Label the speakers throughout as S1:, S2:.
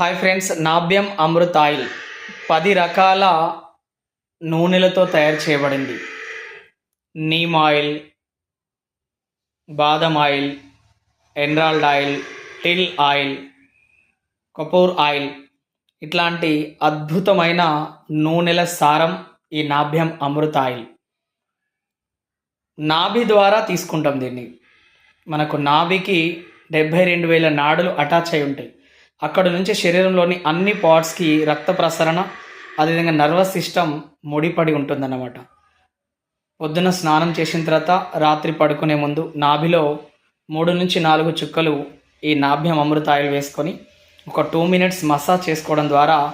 S1: Hi friends Nabhyam Amrit oil పది రకాల నూనెలతో తయారు చేయబడింది. నీమ్ ఆయిల్ బాదం ఆయిల్ ఎన్రాల్డ్ ఆయిల్ టిల్ ఆయిల్ కపూర్ ఆయిల్ ఇట్లాంటి అద్భుతమైన నూనెల సారం ఈ నాభ్యం అమృత ఆయిల్ నాభి ద్వారా తీసుకుంటాం దీన్ని. మనకు నాభికి డెబ్భై రెండు వేల నాడులు అటాచ్ అయి ఉంటాయి. అక్కడ నుంచి శరీరంలోని అన్ని పార్ట్స్కి రక్త ప్రసరణ అదేవిధంగా నర్వస్ సిస్టమ్ ముడిపడి ఉంటుందన్నమాట. పొద్దున స్నానం చేసిన తర్వాత రాత్రి పడుకునే ముందు నాభిలో మూడు నుంచి నాలుగు చుక్కలు ఈ నాభ్యం అమృత ఆయిల్ వేసుకొని ఒక టూ మినిట్స్ మసాజ్ చేసుకోవడం ద్వారా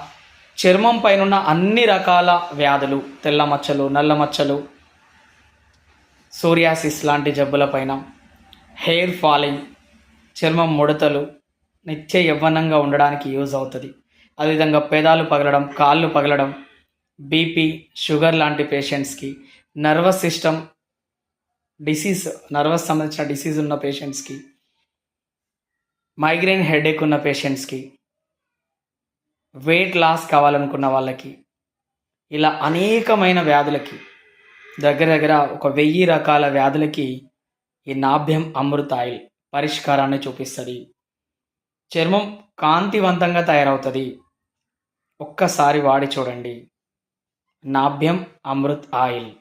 S1: చర్మం పైన అన్ని రకాల వ్యాధులు తెల్ల మచ్చలు నల్ల మచ్చలు సూర్యాసిస్ లాంటి జబ్బులపైన హెయిర్ ఫాలింగ్ చర్మం ముడతలు నిత్య యవ్వనంగా ఉండడానికి యూజ్ అవుతుంది. అదేవిధంగా పేదాలు పగలడం కాళ్ళు పగలడం బీపీ షుగర్ లాంటి పేషెంట్స్కి నర్వస్ సిస్టమ్ డిసీజ్ నర్వస్ సంబంధించిన డిసీజ్ ఉన్న పేషెంట్స్కి మైగ్రేన్ హెడేక్ ఉన్న పేషెంట్స్కి వెయిట్ లాస్ కావాలనుకున్న వాళ్ళకి ఇలా అనేకమైన వ్యాధులకి దగ్గర దగ్గర ఒక వెయ్యి రకాల వ్యాధులకి ఈ నాభ్యం అమృత ఆయిల్ పరిష్కారాన్ని చూపిస్తుంది. చర్మం కాంతివంతంగా తయారవుతుంది. ఒక్కసారి వాడి చూడండి. నాభ్యం అమృత్ ఆయిల్.